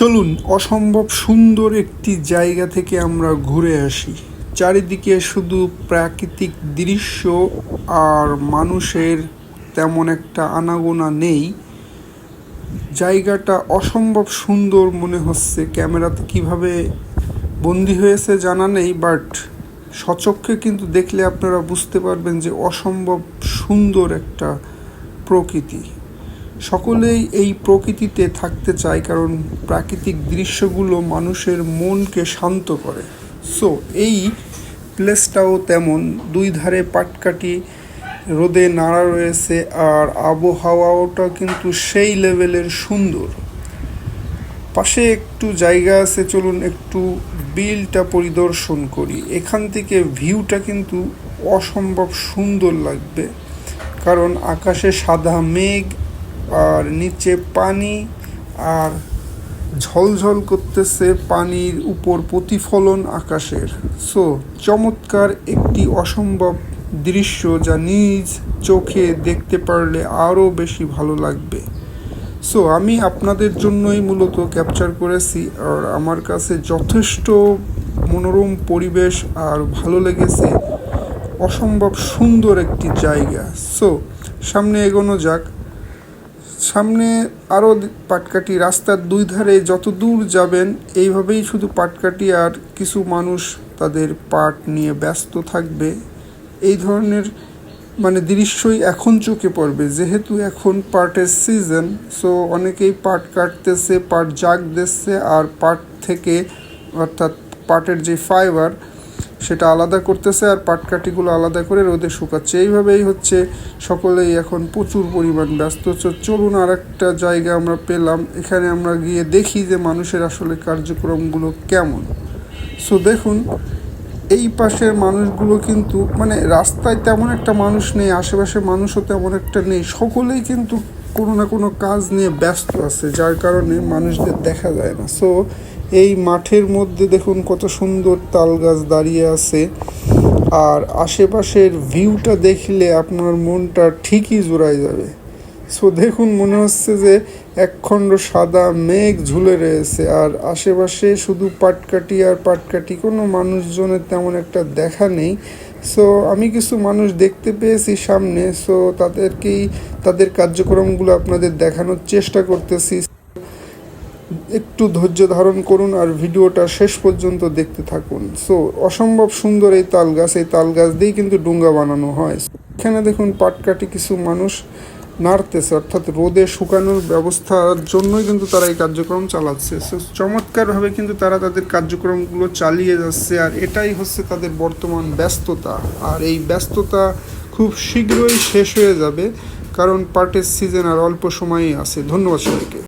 চলুন, অসম্ভব সুন্দর একটি জায়গা থেকে আমরা ঘুরে আসি। চারিদিকে শুধু প্রাকৃতিক দৃশ্য আর মানুষের তেমন একটা আনাগোনা নেই। জায়গাটা অসম্ভব সুন্দর মনে হচ্ছে। ক্যামেরাতে কীভাবে বন্দি হয়েছে জানা নেই, বাট সচক্ষে কিন্তু দেখলে আপনারা বুঝতে পারবেন যে অসম্ভব সুন্দর একটা প্রকৃতি। সকলেই এই প্রকৃতিতে থাকতে চায় কারণ প্রাকৃতিক দৃশ্যগুলো মানুষের মনকে শান্ত করে। সো এই প্লেসটাও তেমন। দুই ধারে পাটকাটি রোদে নাড়া রয়েছে আর আবহাওয়াটা কিন্তু সেই লেভেলের সুন্দর। পাশে একটু জায়গা আছে, চলুন একটু বিলটা পরিদর্শন করি। এখান থেকে ভিউটা কিন্তু অসম্ভব সুন্দর লাগবে, কারণ আকাশে সাদা মেঘ আর নিচে পানি আর ঝলঝল করতেছে পানির উপর প্রতিফলন আকাশের। সো, চমৎকার একটি অসম্ভব দৃশ্য যা নিজ চোখে দেখতে পারলে আরও বেশি ভালো লাগবে। সো, আমি আপনাদের জন্যই মূলত ক্যাপচার করেছি আর আমার কাছে যথেষ্ট মনোরম পরিবেশ আর ভালো লেগেছে। অসম্ভব সুন্দর একটি জায়গা। সো, সামনে এগোনো যাক। সামনে আরও পাটকাটি রাস্তার দুই ধারে যত দূর যাবেন, এইভাবেই শুধু পাটকাটি আর কিছু মানুষ তাদের পাট নিয়ে ব্যস্ত থাকবে। এই ধরনের মানে দৃশ্যই এখন চোখে পড়বে, যেহেতু এখন পাটের সিজন সো অনেকেই পাট কাটতেছে, পাট জাগ দিচ্ছে আর পাট থেকে অর্থাৎ পাটের যে ফাইবার সেটা আলাদা করতেছে আর পাটকাঠিগুলো আলাদা করে রোদে শুকাচ্ছে। এইভাবেই হচ্ছে সকলেই এখন প্রচুর পরিমাণ ব্যস্ত। চলুন আর একটা জায়গা আমরা পেলাম। এখানে আমরা গিয়ে দেখি যে মানুষের আসলে কার্যক্রমগুলো কেমন। সো দেখুন, এই পাশের মানুষগুলো কিন্তু মানে রাস্তায় তেমন একটা মানুষ নেই আশেপাশে মানুষও তেমন একটা নেই। সকলেই কিন্তু কোনো না কোনো কাজ নিয়ে ব্যস্ত আছে, যার কারণে মানুষদের দেখা যায় না। সো এই মাঠের মধ্যে দেখুন কত সুন্দর তাল গাছ দাঁড়িয়ে আছে। আর আশেপাশের ভিউটা দেখলে আপনার মনটা ঠিকই জোড়ায় যাবে। সো দেখুন মনে হচ্ছে যে একখণ্ড সাদা মেঘ ঝুলে রয়েছে। আর আশেপাশে শুধু পাটকাটি আর পাটকাটি কোনো মানুষজনের তেমন একটা দেখা নেই। সো আমি কিছু মানুষ দেখতে পেয়েছি সামনে। সো তাদেরকেই, তাদের কার্যক্রমগুলো আপনাদের দেখানোর চেষ্টা করতেছি। একটু ধৈর্য ধারণ করুন আর ভিডিওটা শেষ পর্যন্ত দেখতে থাকুন। সো অসম্ভব সুন্দর এই তাল গাছ, এই তাল গাছ দিয়েই কিন্তু ডুঙ্গা বানানো হয়। এখানে দেখুন পাটকাটি কিছু মানুষ নাড়তেছে, অর্থাৎ রোদে শুকানোর ব্যবস্থার জন্যই কিন্তু তারা এই কার্যক্রম চালাচ্ছে। সো চমৎকারভাবে কিন্তু তারা তাদের কার্যক্রমগুলো চালিয়ে যাচ্ছে আর এটাই হচ্ছে তাদের বর্তমান ব্যস্ততা। আর এই ব্যস্ততা খুব শীঘ্রই শেষ হয়ে যাবে, কারণ পাটের সিজন আর অল্প সময়ই আছে। ধন্যবাদ সবাইকে।